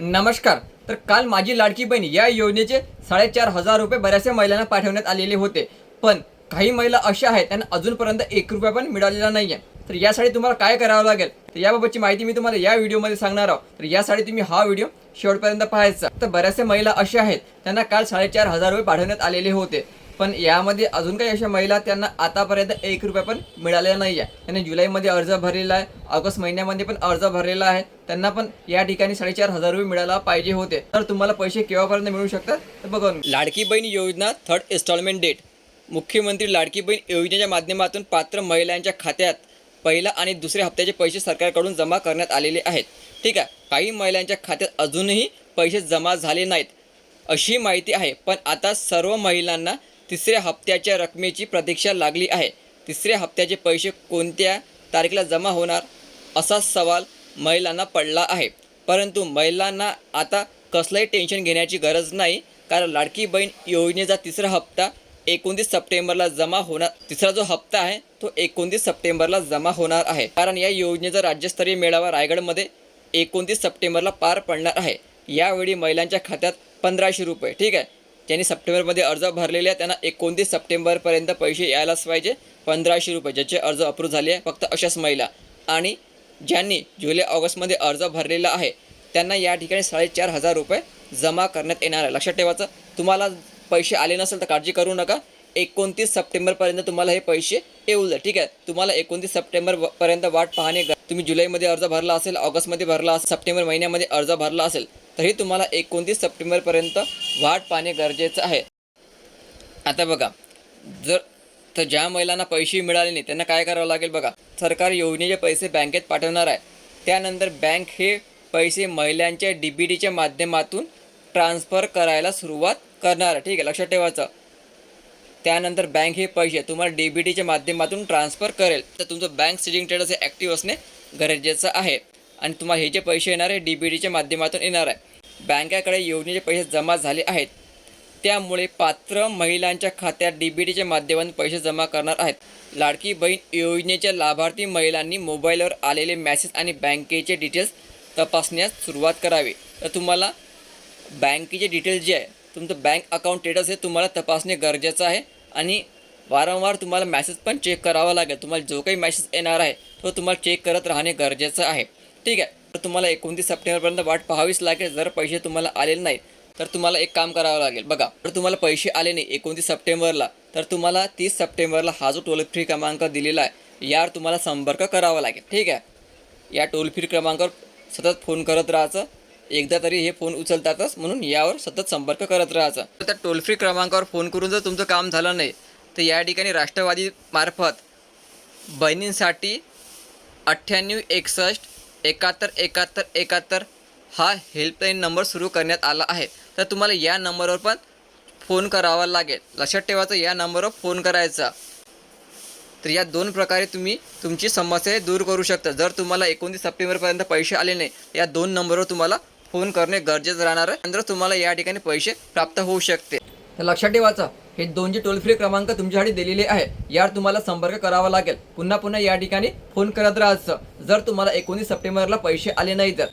नमस्कार. तर काल माझी लाडकी बहीण या योजनेचे साडेचार हजार रुपये बऱ्याचशा महिलांना पाठवण्यात आलेले होते. पण काही महिला अशा आहेत त्यांना अजूनपर्यंत एक रुपया पण मिळालेला नाही आहे तर यासाठी तुम्हाला काय करावं लागेल? तर याबाबतची माहिती मी तुम्हाला या व्हिडिओमध्ये सांगणार आहोत. तर यासाठी तुम्ही हा व्हिडिओ शेवटपर्यंत पाहायचा. तर बऱ्याचशा महिला अशा आहेत त्यांना काल साडेचार हजार रुपये पाठवण्यात आलेले होते. पण यामध्ये अजून काही अशा महिला त्यांना आतापर्यंत एक रुपया पण मिळालेला नाही आहे त्यांनी जुलैमध्ये अर्ज भरलेला आहे ऑगस्ट महिन्यामध्ये पण अर्ज भरलेला आहे. त्यांना पण या ठिकाणी साडेचार हजार रुपये मिळायला पाहिजे होते. तर तुम्हाला पैसे केव्हापर्यंत मिळू शकतात तर बघा लाडकी बहीण योजना थर्ड इन्स्टॉलमेंट डेट. मुख्यमंत्री लाडकी बहीण योजनेच्या माध्यमातून पात्र महिलांच्या खात्यात पहिला आणि दुसऱ्या हप्त्याचे पैसे सरकारकडून जमा करण्यात आलेले आहेत. ठीक आहे काही महिलांच्या खात्यात अजूनही पैसे जमा झाले नाहीत अशी माहिती आहे. पण आता सर्व महिलांना तिसऱ्या हप्त्याच्या रकमेची प्रतीक्षा लागली आहे. तिसऱ्या हप्त्याचे पैसे कोणत्या तारखेला जमा होणार असा सवाल महिलांना पडला आहे. परंतु महिलांना आता कसलंही टेन्शन घेण्याची गरज नाही. कारण लाडकी बहीण योजनेचा तिसरा हप्ता एकोणतीस सप्टेंबरला जमा होणार तिसरा जो हप्ता आहे तो एकोणतीस सप्टेंबरला जमा होणार आहे. कारण या योजनेचा राज्यस्तरीय मेळावा रायगडमध्ये एकोणतीस सप्टेंबरला पार पडणार आहे. यावेळी महिलांच्या खात्यात पंधराशे रुपये. ठीक आहे? ज्यांनी सप्टेंबरमध्ये अर्ज भरलेले आहे त्यांना एकोणतीस सप्टेंबरपर्यंत पैसे यायलाच पाहिजे. पंधराशे रुपये ज्याचे अर्ज अप्रूव्ह झाले आहे फक्त अशाच महिला. आणि ज्यांनी जुलै ऑगस्टमध्ये अर्ज भरलेला आहे त्यांना या ठिकाणी साडेचार हजार रुपये जमा करण्यात येणार आहे. लक्षात ठेवायचं तुम्हाला पैसे आले नसेल तर काळजी करू नका. एकोणतीस सप्टेंबरपर्यंत तुम्हाला हे पैसे येऊ जाईल ठीक आहे? तुम्हाला एकोणतीस सप्टेंबर पर्यंत वाट पाहणे तुम्ही जुलैमध्ये अर्ज भरला असेल ऑगस्टमध्ये भरला असेल सप्टेंबर महिन्यामध्ये अर्ज भरला असेल तरी तुम्हाला एकोणतीस सप्टेंबरपर्यंत वाट पाहणे गरजेचं आहे. आता बघा जर तर ज्या महिलांना पैसे मिळाले नाही त्यांना काय करावं लागेल बघा? सरकार योजनेचे पैसे बँकेत पाठवणार आहे. त्यानंतर बँक हे पैसे महिलांच्या डी बी डीच्या माध्यमातून ट्रान्सफर करायला सुरुवात करणार आहे. ठीक आहे लक्षात ठेवायचं. त्यानंतर बँक हे पैसे तुम्हाला डी बी डीच्या माध्यमातून ट्रान्सफर करेल. तर तुमचं बँक सेविंग ट्रेडर्स हे ॲक्टिव्ह असणे गरजेचं आहे. आणि तुम्हाला हे जे पैसे येणार आहे डी बी डीच्या माध्यमातून येणार आहे. बँकेकडे योजनेचे पैसे जमा झाले आहेत. त्यामुळे पात्र महिलांच्या खात्यात डी बी टीच्या माध्यमातून पैसे जमा करणार आहेत. लाडकी बहीण योजनेच्या लाभार्थी महिलांनी मोबाईलवर आलेले मॅसेज आणि बँकेचे डिटेल्स तपासण्यास सुरुवात करावी. तर तुम्हाला बँकेचे डिटेल्स जे आहे तुमचं बँक अकाउंट स्टेटस हे तुम्हाला तपासणे गरजेचं आहे आणि वारंवार तुम्हाला मॅसेज पण चेक करावा लागेल. तुम्हाला जो काही मॅसेज येणार आहे तो तुम्हाला चेक करत राहणे गरजेचं आहे. ठीक आहे. तर तुम्हाला एकोणतीस सप्टेंबरपर्यंत वाट पाहावीच लागेल जर पैसे तुम्हाला आलेले नाही तर तुम्हाला एक काम करावं लागेल. बघा जर तुम्हाला पैसे आले नाही एकोणतीस सप्टेंबरला तर तुम्हाला तीस सप्टेंबरला हा जो टोल फ्री क्रमांक दिलेला आहे यावर तुम्हाला संपर्क करावा लागेल. ठीक आहे? या टोल फ्री क्रमांकावर सतत फोन करत राहायचं. एकदा तरी हे फोन उचलतातच म्हणून यावर सतत संपर्क करत राहायचं. तर त्या टोल फ्री क्रमांकावर फोन करून जर तुमचं काम झालं नाही तर या ठिकाणी राष्ट्रवादी मार्फत बहिणींसाठी अठ्ठ्याण्णव एकसष्ट एकाहत्तर एकाहत्तर एकाहत्तर हा हेल्पलाईन नंबर सुरू करण्यात आला आहे. तर तुम्हाला या नंबरवर पण फोन करावा लागेल. लक्षात ठेवायचं या नंबरवर फोन करायचा. तर या दोन प्रकारे तुम्ही तुमची समस्या दूर करू शकता. जर तुम्हाला एकोणतीस सप्टेंबरपर्यंत पैसे आले नाही या दोन नंबरवर तुम्हाला फोन करणे गरजेचं राहणार आहे. नंतर तुम्हाला या ठिकाणी पैसे प्राप्त होऊ शकते. तर लक्षात ठेवायचं हे दोनशे टोल फ्री क्रमांक तुमच्यासाठी दिलेले आहे. यावर तुम्हाला संपर्क करावा लागेल. पुन्हा पुन्हा या ठिकाणी फोन करत राहायचं. जर तुम्हाला एकोणीस सप्टेंबरला पैसे आले नाही तर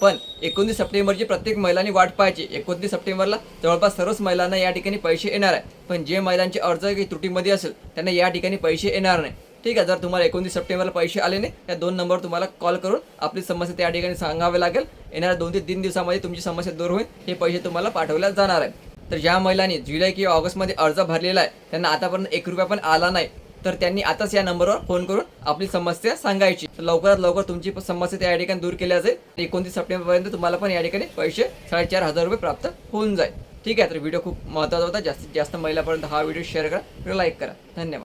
पण एकोणतीस सप्टेंबरची प्रत्येक महिलांनी वाट पाहायची. एकोणतीस सप्टेंबरला जवळपास सर्वच महिलांना या ठिकाणी पैसे येणार आहे. पण जे महिलांचे अर्ज काही त्रुटीमध्ये असेल त्यांना या ठिकाणी पैसे येणार नाही. ठीक आहे जर तुम्हाला एकोणतीस सप्टेंबरला पैसे आले नाही या दोन नंबर तुम्हाला कॉल करून आपली समस्या त्या ठिकाणी सांगावी लागेल. येणाऱ्या दोन ते तीन दिवसामध्ये तुमची समस्या दूर होईल हे पैसे तुम्हाला पाठवल्या जाणार आहे. तर ज्या महिलांनी जुलै किंवा ऑगस्टमध्ये अर्ज भरलेला आहे त्यांना आतापर्यंत एक रुपया पण आला नाही. तर त्यांनी आताच या नंबरवर फोन करून आपली समस्या सांगायची. लवकरात लवकर तुमची समस्या त्या ठिकाणी दूर केल्या जाईल. एकोणतीस सप्टेंबरपर्यंत तुम्हाला पण या ठिकाणी पैसे साडेचार हजार रुपये प्राप्त होऊन जाईल. ठीक आहे तर व्हिडिओ खूप महत्त्वाचा होता. जास्तीत जास्त महिलापर्यंत हा व्हिडिओ शेअर करा. लाईक करा. धन्यवाद.